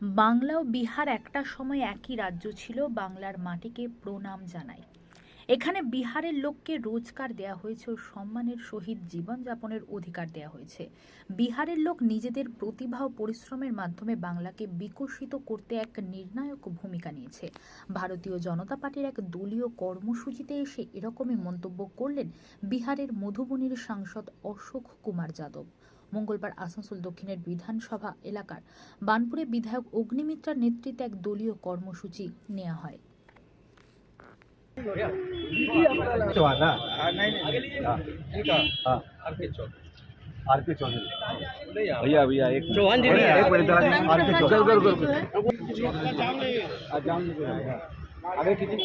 বাংলা ও বিহার একটা সময় একই রাজ্য ছিল, বাংলার মাটিকে প্রণাম জানাই এখানে বিহারের লোককে রোজগার দেয়া হয়েছে ও সম্মানের সহিত জীবনযাপনের অধিকার দেয়া হয়েছে। বিহারের লোক নিজেদের প্রতিভা ও পরিশ্রমের মাধ্যমে বাংলাকে বিকশিত করতে এক নির্ণায়ক ভূমিকা নিয়েছে। ভারতীয় জনতা পার্টির এক দলীয় কর্মসূচিতে এসে এরকমই মন্তব্য করলেন বিহারের মধুবনীর সাংসদ অশোক কুমার যাদব। মঙ্গলবার আসানসোল দক্ষিণের বিধানসভা এলাকার বানপুরে বিধায়ক অগ্নিমিত্রার নেতৃত্বে এক দলীয় কর্মসূচি নেওয়া হয় चौहाना हाँ, नहीं नहीं हाँ ठीक है हाँ आर के चौक आर के चौधरी भैया भैया एक चौहान जी एक मिनट जरा आर के चौधरी आगे किती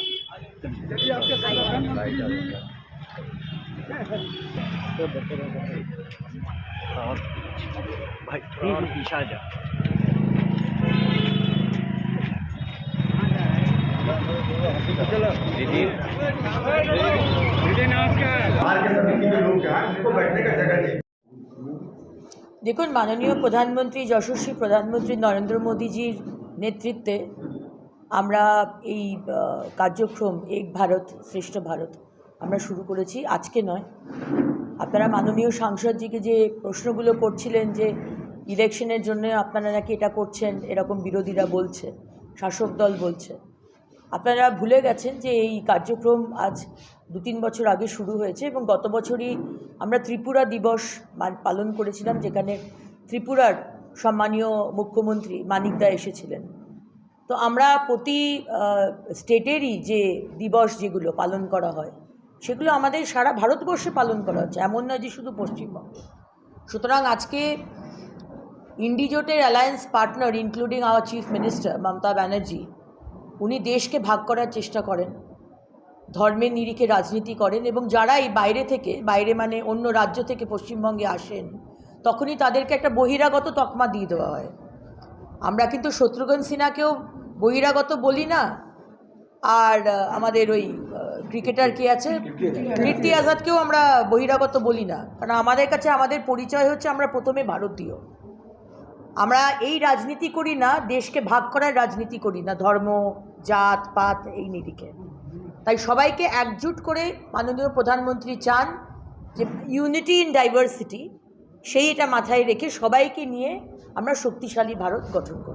भाई थोड़ा पीछे आ जा दीदी দেখুন মাননীয় প্রধানমন্ত্রী যশস্বী প্রধানমন্ত্রী নরেন্দ্র মোদীজির নেতৃত্বে আমরা এই আহ, কার্যক্রম এক ভারত শ্রেষ্ঠ ভারত আমরা শুরু করেছি আজকে নয় আপনারা মাননীয় সাংসদজিকে যে প্রশ্নগুলো করছিলেন যে ইলেকশনের জন্য আপনারা নাকি এটা করছেন, এরকম বিরোধীরা বলছে, শাসক দল বলছে। আপনারা ভুলে গেছেন যে এই কার্যক্রম আজ দু তিন বছর আগে শুরু হয়েছে এবং গত বছরই আমরা ত্রিপুরা দিবস পালন করেছিলাম, যেখানে ত্রিপুরার সম্মানীয় মুখ্যমন্ত্রী মানিকদা এসেছিলেন। তো আমরা প্রতি স্টেটেরই যে দিবস যেগুলো পালন করা হয় সেগুলো আমাদের সারা ভারতবর্ষে পালন করা হচ্ছে, এমন নয় যে শুধু পশ্চিমবঙ্গে। সুতরাং আজকে ইন্ডিজোটের alliance partner including our chief minister Mamata Banerjee, উনি দেশকে ভাগ করার চেষ্টা করেন, ধর্মের নিরিখে রাজনীতি করেন এবং যারা এই বাইরে থেকে, বাইরে মানে অন্য রাজ্য থেকে পশ্চিমবঙ্গে আসেন, তখনই তাদেরকে একটা বহিরাগত তকমা দিয়ে দেওয়া হয়। আমরা কিন্তু শত্রুঘ্ন সিনহাকেও বহিরাগত বলি না, আর আমাদের ওই ক্রিকেটার কে আছে? কীর্তি আজাদকেও আমরা বহিরাগত বলি না। কারণ আমাদের কাছে আমাদের পরিচয় হচ্ছে আমরা প্রথমে ভারতীয়। আমরা এই রাজনীতি করি না দেশকে ভাগ করার রাজনীতি করি না। ধর্ম জাত পাত এই নিরিখে। তাই সবাইকে একজুট করে মাননীয় প্রধানমন্ত্রী চান যে ইউনিটি ইন ডাইভার্সিটি সেই এটা মাথায় রেখে সবাইকে নিয়ে আমরা শক্তিশালী ভারত গঠন করি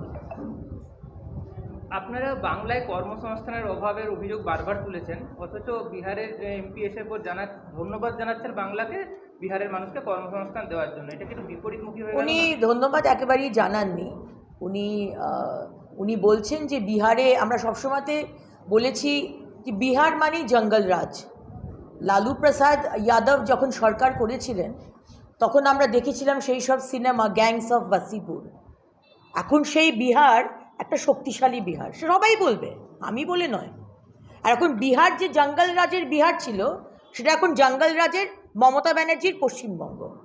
আপনারা বাংলায় কর্মসংস্থানের অভাবের অভিযোগ বারবার তুলেছেন, অথচ বিহারের এমপি এসে পর জানা, ধন্যবাদ জানাচ্ছেন বাংলাকে, বিহারের মানুষকে কর্মসংস্থান দেওয়ার জন্য। এটা কিন্তু বিপরীতমুখী হয়ে উনি ধন্যবাদ একেবারেই জানাননি। উনি উনি বলছেন যে বিহারে আমরা সবসময়তে বলেছি যে বিহার মানেই জঙ্গল রাজ। লালু প্রসাদ যাদব যখন সরকার করেছিলেন, তখন আমরা দেখেছিলাম সেই সব সিনেমা, গ্যাংস অফ বাসিপুর। এখন সেই বিহার একটা শক্তিশালী বিহার। সবাই বলবে, আমি বলে নয়। আর এখন বিহার যে জঙ্গল রাজের বিহার ছিল, সেটা এখন জঙ্গল রাজের মমতা ব্যানার্জির পশ্চিমবঙ্গ।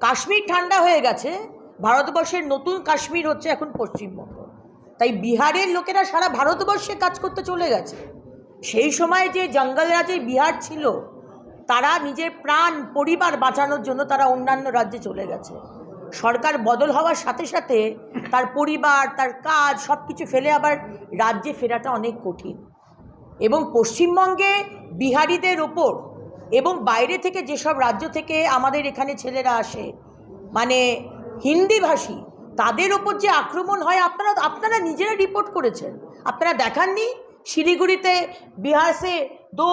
কাশ্মীর ঠান্ডা হয়ে গেছে, ভারতবর্ষের নতুন কাশ্মীর হচ্ছে এখন পশ্চিমবঙ্গ। তাই বিহারের লোকেরা সারা ভারতবর্ষে কাজ করতে চলে গেছে। সেই সময় যে জঙ্গল রাজের বিহার ছিল, তারা নিজের প্রাণ, পরিবার বাঁচানোর জন্য তারা অন্যান্য রাজ্যে চলে গেছে। সরকার বদল হওয়ার সাথে সাথে তার পরিবার, তার কাজ সব কিছু ফেলে আবার রাজ্যে ফেরাটা অনেক কঠিন। এবং পশ্চিমবঙ্গে বিহারিদের ওপর এবং বাইরে থেকে যেসব রাজ্য থেকে আমাদের এখানে ছেলেরা আসে মানে হিন্দিভাষী, তাদের ওপর যে আক্রমণ হয়, আপনারা আপনারা নিজেরা রিপোর্ট করেছেন। আপনারা দেখাননি? শিলিগুড়িতে বিহার সে দো